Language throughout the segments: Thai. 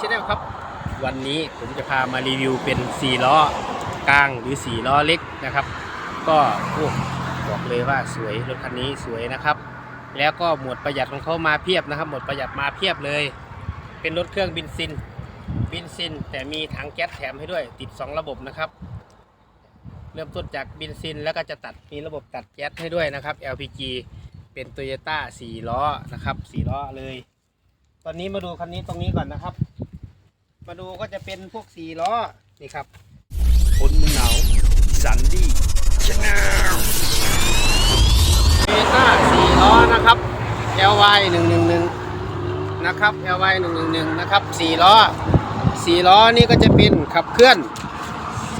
ชแนลครับ วันนี้ผมจะพามารีวิวเป็น4ล้อกลางหรือ 4 ล้อเล็กนะครับ ก็บอกเลยว่าสวยรถคันนี้สวยนะครับ แล้วก็หมวดประหยัดของเขามาเพียบนะครับ หมวดประหยัดมาเพียบเลย เป็นรถเครื่องบินซินบินซิน แต่มีถังแก๊สแถมให้ด้วย ติด 2 ระบบนะครับ เริ่มต้นจากบินซินแล้วก็จะตัดมีระบบตัดแก๊สให้ด้วยนะครับ LPG เป็น Toyota 4 ล้อนะครับ 4 ล้อเลย ตอนนี้มาดูคันนี้ตรงนี้ก่อนนะครับ มาดูก็จะเป็นพวก4ล้อ นี่ครับ คนเมืองหนาวสันดี้ชาแนล Toyota 4ล้อนะครับ LY 111นะครับ LY 111นะครับ4ล้อ4ล้อนี่ก็จะเป็นขับเคลื่อน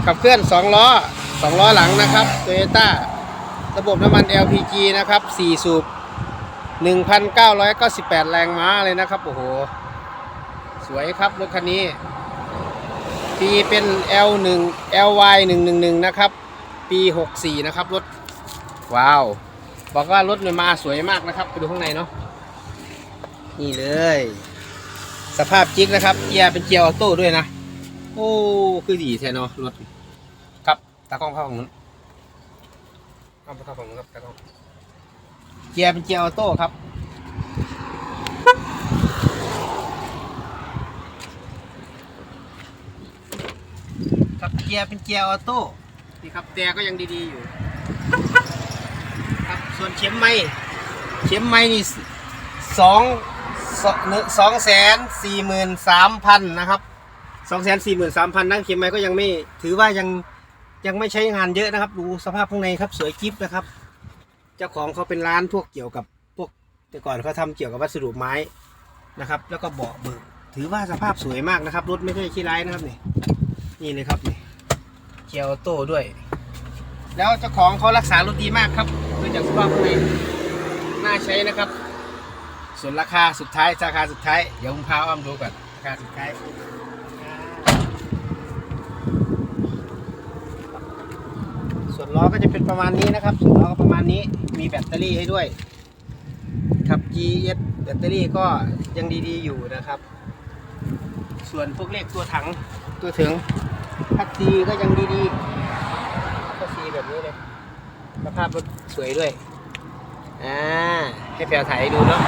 ขับเคลื่อน2ล้อ2ล้อหลังนะครับ Toyota ระบบน้ำมัน LPG นะครับ4สูบ1,998 แรงม้าเลยนะครับ โอ้โห สวยครับรถคันนี้ ปีเป็น L1 LY 111 นะครับ ปี 64 นะครับรถ ว้าว บอกว่ารถมันมาสวยมากนะครับ ไปดูข้างในเนาะ นี่เลย สภาพจิ๊กนะครับ เกียร์เป็นเกียร์ออโต้ด้วยนะ โอ้ คือดีแท้เนาะรถ ครับตากล้องเข้าฝั่งนู้นเอาไปเข้าฝั่งนู้นครับตากล้อง เกียร์เป็นเกียร์ออโต้ครับ ครับ เกียร์เป็นเกียร์ออโต้นี่ครับแต่ก็ยังดีๆอยู่ ครับส่วนเข็มไม้เข็มไม้นี่สองสองแสนสี่หมื่นสามพันนะครับสองแสนสี่หมื่นสามพันนั่งเข็มไม้ก็ยังไม่ถือว่ายังยังไม่ใช้งานเยอะนะครับ ดูสภาพข้างในครับสวยกิ๊บนะครับ เจ้าของเขาเป็นร้านพวกเกี่ยวกับพวกแต่ก่อนเขาทำเกี่ยวกับวัสดุไม้นะครับ แล้วก็เบาะเบิกถือว่าสภาพสวยมากนะครับรถไม่ใช่ขี้ร้ายนะครับนี่นี่เลยครับนี่ เกียร์ออโต้ด้วย แล้วเจ้าของเขารักษารถดีมากครับดูจากสภาพข้างในน่าใช้นะครับ ส่วนราคาสุดท้ายราคาสุดท้ายเดี๋ยวผมพาอ้อมดูก่อนราคาสุดท้ายส่วนล้อก็จะเป็นประมาณนี้นะครับ ส่วนล้อก็ประมาณนี้มีแบตเตอรี่ให้ด้วยครับ GS แบตเตอรี่ก็ยังดีๆอยู่นะครับ ส่วนพวกเลขตัวถังตัวถึง พัดซีก็ยังดีๆก็สีแบบนี้เลยสภาพรถสวยด้วย อ่า ให้แพรวถ่ายดูเนาะ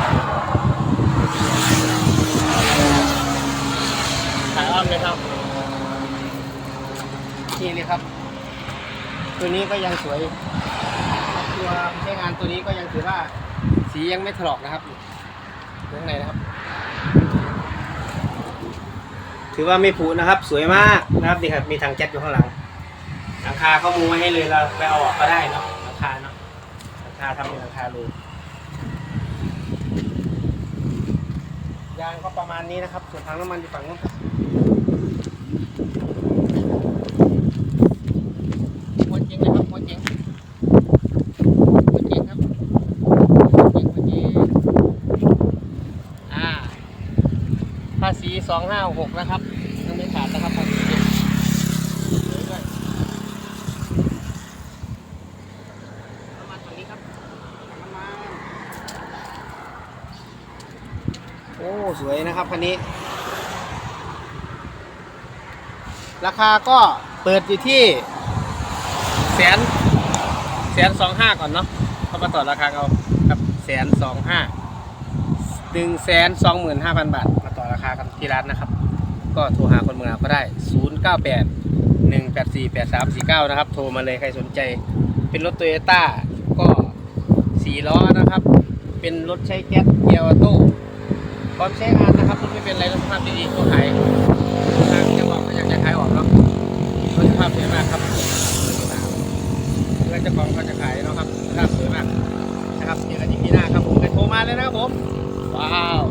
ถ่ายอ้อมเลยครับ นี่เลยครับ ตัวนี้ก็ยังสวย ตัวใช้งานตัวนี้ก็ยังถือว่า สียังไม่ถลอกนะครับ อยู่ข้างในนะครับ ถือว่าไม่ผุนะครับ สวยมากนะครับนี่ครับมีทางแจ็คอยู่ข้างหลังหลังคาเขามูไว้ให้เลยเราไปเอาออกก็ได้เนาะหลังคาเนาะหลังคาทำเป็นหลังคารูยางก็ประมาณนี้นะครับ ส่วนทางน้ำมันอยู่ฝั่งนู้นครับหัวเจ๋งนะครับหัวเจ๋งหัวเจ๋งครับหัวเจ๋งหัวเจ๋งอ่าภาษี สองห้าหกนะครับยังไม่ขาดนะครับภาษีสวยด้วยน้ำมันฝั่งนี้ครับน้ำมันโอ้สวยนะครับคันนี้ ราคาก็เปิดอยู่ที่แสนแสนสองห้าก่อนเนาะเขามาต่อราคาเอาครับแสนสองห้าหนึ่งแสนสองหมื่นห้าพันบาทมาต่อ ราคากันที่ร้านนะครับ ก็โทรหาคนเมืองก็ได้ 0 9 8 1 8 4 8 3 4 9 นะครับ โทรมาเลยใครสนใจ เป็นรถโตโยต้าก็สี่ล้อนะครับ เป็นรถใช้แก๊สเกียร์ออโต้พร้อมใช้งานนะครับรถไม่เป็นไรรถสภาพดีๆก็ขายทางจังหวัดก็อยากจะขายออกเนาะรถสภาพสวยมากครับแล้วเจ้าของก็จะขายเนาะครับสภาพสวยมากนะครับเจอกันที่ปีหน้าครับผมไปโทรมาเลยนะครับผม ว้าว